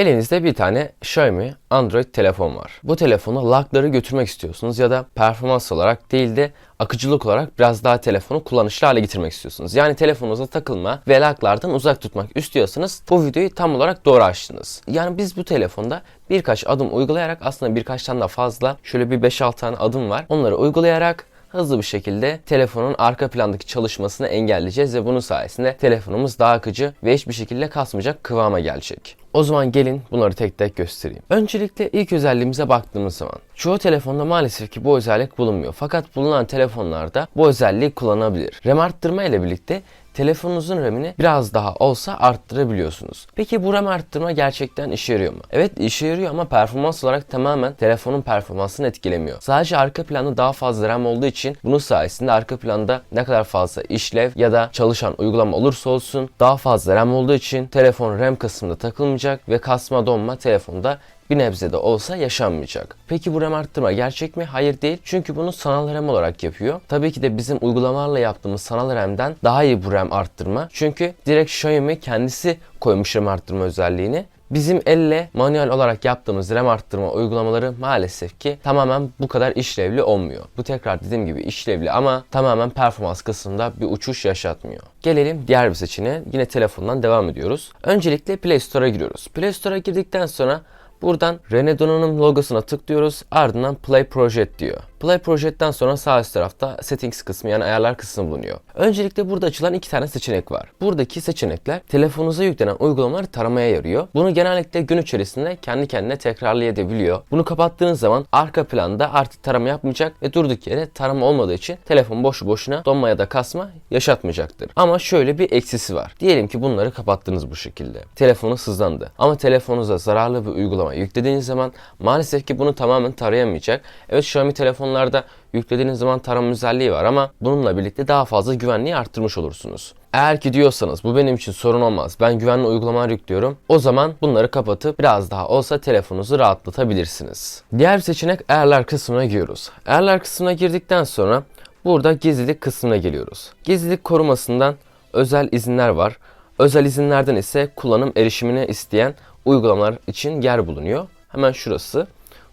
Elinizde bir tane Xiaomi Android telefon var. Bu telefonu lakları götürmek istiyorsunuz ya da performans olarak değil de akıcılık olarak biraz daha telefonu kullanışlı hale getirmek istiyorsunuz. Yani telefonunuza takılma ve laklardan uzak tutmak istiyorsanız bu videoyu tam olarak doğru açtınız. Yani biz bu telefonda birkaç adım uygulayarak aslında birkaç tane daha fazla şöyle bir 5-6 tane adım var. Onları uygulayarak hızlı bir şekilde telefonun arka plandaki çalışmasını engelleyeceğiz ve bunun sayesinde telefonumuz daha akıcı ve hiçbir şekilde kasmayacak kıvama gelecek. O zaman gelin bunları tek tek göstereyim. Öncelikle ilk özelliğimize baktığımız zaman çoğu telefonda maalesef ki bu özellik bulunmuyor. Fakat bulunan telefonlarda bu özelliği kullanabilir. RAM arttırma ile birlikte telefonunuzun RAM'ini biraz daha olsa arttırabiliyorsunuz. Peki bu RAM arttırma gerçekten işe yarıyor mu? Evet işe yarıyor ama performans olarak tamamen telefonun performansını etkilemiyor. Sadece arka planda daha fazla RAM olduğu için bunun sayesinde arka planda ne kadar fazla işlev ya da çalışan uygulama olursa olsun daha fazla RAM olduğu için telefon RAM kısmında takılmayacak ve kasma donma telefonda bir nebze de olsa yaşanmayacak. Peki bu RAM arttırma gerçek mi? Hayır değil. Çünkü bunu sanal RAM olarak yapıyor. Tabii ki de bizim uygulamalarla yaptığımız sanal RAM'den daha iyi bu RAM arttırma. Çünkü direkt Xiaomi kendisi koymuş RAM arttırma özelliğini. Bizim elle manuel olarak yaptığımız RAM arttırma uygulamaları maalesef ki tamamen bu kadar işlevli olmuyor. Bu tekrar dediğim gibi işlevli ama tamamen performans kısmında bir uçuş yaşatmıyor. Gelelim diğer bir seçeneğe. Yine telefondan devam ediyoruz. Öncelikle Play Store'a giriyoruz. Play Store'a girdikten sonra Buradan Rene Donan'ın logosuna tıklıyoruz. Ardından Play Project diyor. Play Project'ten sonra sağ üst tarafta Settings kısmı yani ayarlar kısmı bulunuyor. Öncelikle burada açılan iki tane seçenek var. Buradaki seçenekler telefonunuza yüklenen uygulamaları taramaya yarıyor. Bunu genellikle gün içerisinde kendi kendine tekrarlayabiliyor. Bunu kapattığınız zaman arka planda artık tarama yapmayacak ve durduk yere tarama olmadığı için telefon boşu boşuna donma ya da kasma yaşatmayacaktır. Ama şöyle bir eksisi var. Diyelim ki bunları kapattınız bu şekilde. Telefonunuz hızlandı. Ama telefonunuza zararlı bir uygulama yüklediğiniz zaman maalesef ki bunu tamamen tarayamayacak. Evet Xiaomi telefonlarda yüklediğiniz zaman tarama özelliği var ama bununla birlikte daha fazla güvenliği arttırmış olursunuz. Eğer ki diyorsanız bu benim için sorun olmaz ben güvenli uygulamalar yüklüyorum o zaman bunları kapatıp biraz daha olsa telefonunuzu rahatlatabilirsiniz. Diğer bir seçenek ayarlar kısmına giriyoruz. Ayarlar kısmına girdikten sonra burada gizlilik kısmına geliyoruz. Gizlilik korumasından özel izinler var. Özel izinlerden ise kullanım erişimini isteyen uygulamalar için yer bulunuyor. Hemen şurası.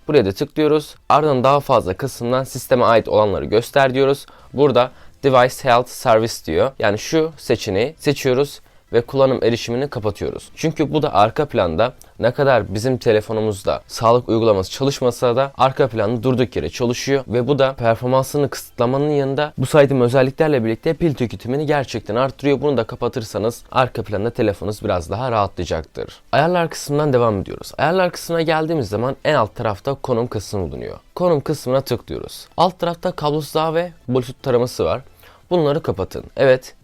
Buraya da tıklıyoruz. Ardından daha fazla kısımdan sisteme ait olanları göster diyoruz. Burada Device Health Service diyor. Yani şu seçeneği seçiyoruz ve kullanım erişimini kapatıyoruz. Çünkü bu da arka planda ne kadar bizim telefonumuzda sağlık uygulaması çalışmasa da arka planda durduk yere çalışıyor ve bu da performansını kısıtlamanın yanında bu saydığım özelliklerle birlikte pil tüketimini gerçekten arttırıyor. Bunu da kapatırsanız arka planda telefonunuz biraz daha rahatlayacaktır. Ayarlar kısmından devam ediyoruz. Ayarlar kısmına geldiğimiz zaman en alt tarafta konum kısmı bulunuyor. Konum kısmına tıklıyoruz. Alt tarafta kablosuz ağ ve bluetooth taraması var. Bunları kapatın. Evet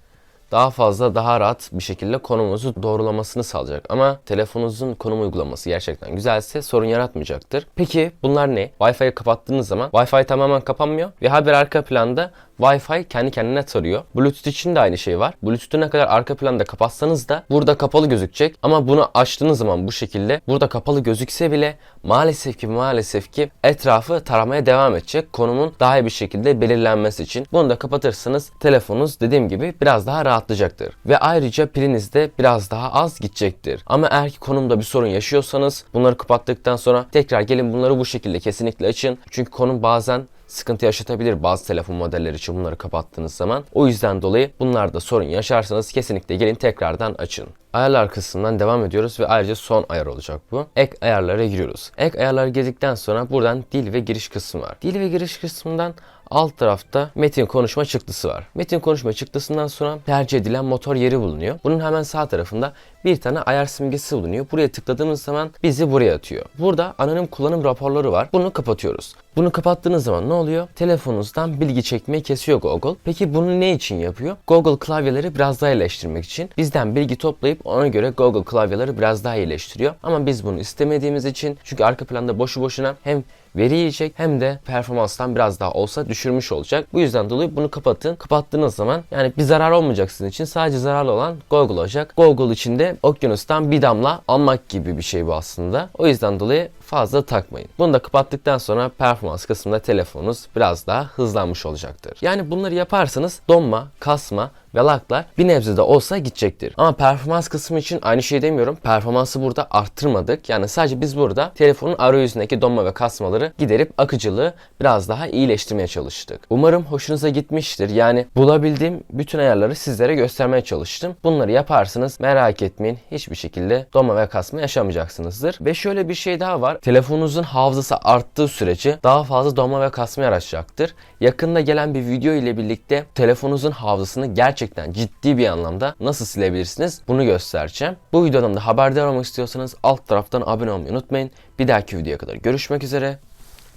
daha fazla daha rahat bir şekilde konumunuzu doğrulamasını sağlayacak. Ama telefonunuzun konum uygulaması gerçekten güzelse sorun yaratmayacaktır. Peki bunlar ne? Wi-Fi'yi kapattığınız zaman Wi-Fi tamamen kapanmıyor ve haber arka planda Wi-Fi kendi kendine tarıyor. Bluetooth için de aynı şey var. Bluetooth'u ne kadar arka planda kapatsanız da burada kapalı gözükecek. Ama bunu açtığınız zaman bu şekilde burada kapalı gözükse bile maalesef ki maalesef ki etrafı taramaya devam edecek. Konumun daha iyi bir şekilde belirlenmesi için. Bunu da kapatırsanız telefonunuz dediğim gibi biraz daha rahatlayacaktır. Ve ayrıca piliniz de biraz daha az gidecektir. Ama eğer ki konumda bir sorun yaşıyorsanız bunları kapattıktan sonra tekrar gelin bunları bu şekilde kesinlikle açın. Çünkü konum bazen sıkıntı yaşatabilir bazı telefon modelleri için bunları kapattığınız zaman. O yüzden dolayı bunlarda sorun yaşarsanız kesinlikle gelin tekrardan açın. Ayarlar kısmından devam ediyoruz ve ayrıca son ayar olacak bu. Ek ayarlara giriyoruz. Ek ayarlara girdikten sonra buradan dil ve giriş kısmı var. Dil ve giriş kısmından alt tarafta metin konuşma çıktısı var. Metin konuşma çıktısından sonra tercih edilen motor yeri bulunuyor. Bunun hemen sağ tarafında bir tane ayar simgesi bulunuyor. Buraya tıkladığımız zaman bizi buraya atıyor. Burada anonim kullanım raporları var. Bunu kapatıyoruz. Bunu kapattığınız zaman ne oluyor? Telefonunuzdan bilgi çekmeyi kesiyor Google. Peki bunu ne için yapıyor? Google klavyeleri biraz daha iyileştirmek için. Bizden bilgi toplayıp ona göre Google klavyeleri biraz daha iyileştiriyor. Ama biz bunu istemediğimiz için çünkü arka planda boşu boşuna hem veri yiyecek hem de performanstan biraz daha olsa düşürmüş olacak. Bu yüzden dolayı bunu kapatın. Kapattığınız zaman yani bir zarar olmayacak sizin için. Sadece zararlı olan Google olacak. Google içinde okyanustan bir damla almak gibi bir şey bu aslında. O yüzden dolayı fazla takmayın. Bunu da kapattıktan sonra performans kısmında telefonunuz biraz daha hızlanmış olacaktır. Yani bunları yaparsanız donma, kasma, ve laglar bir nebze de olsa gidecektir. Ama performans kısmı için aynı şey demiyorum. Performansı burada arttırmadık. Yani sadece biz burada telefonun arayüzündeki donma ve kasmaları giderip akıcılığı biraz daha iyileştirmeye çalıştık. Umarım hoşunuza gitmiştir. Yani bulabildiğim bütün ayarları sizlere göstermeye çalıştım. Bunları yaparsınız merak etmeyin. Hiçbir şekilde donma ve kasma yaşamayacaksınızdır. Ve şöyle bir şey daha var. Telefonunuzun hafızası arttığı sürece daha fazla donma ve kasma yaratacaktır. Yakında gelen bir video ile birlikte telefonunuzun hafızasını gerçekten ciddi bir anlamda nasıl silebilirsiniz bunu göstereceğim. Bu videodan da haberdar olmak istiyorsanız alt taraftan abone olmayı unutmayın. Bir dahaki videoya kadar görüşmek üzere.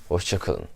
Hoşçakalın.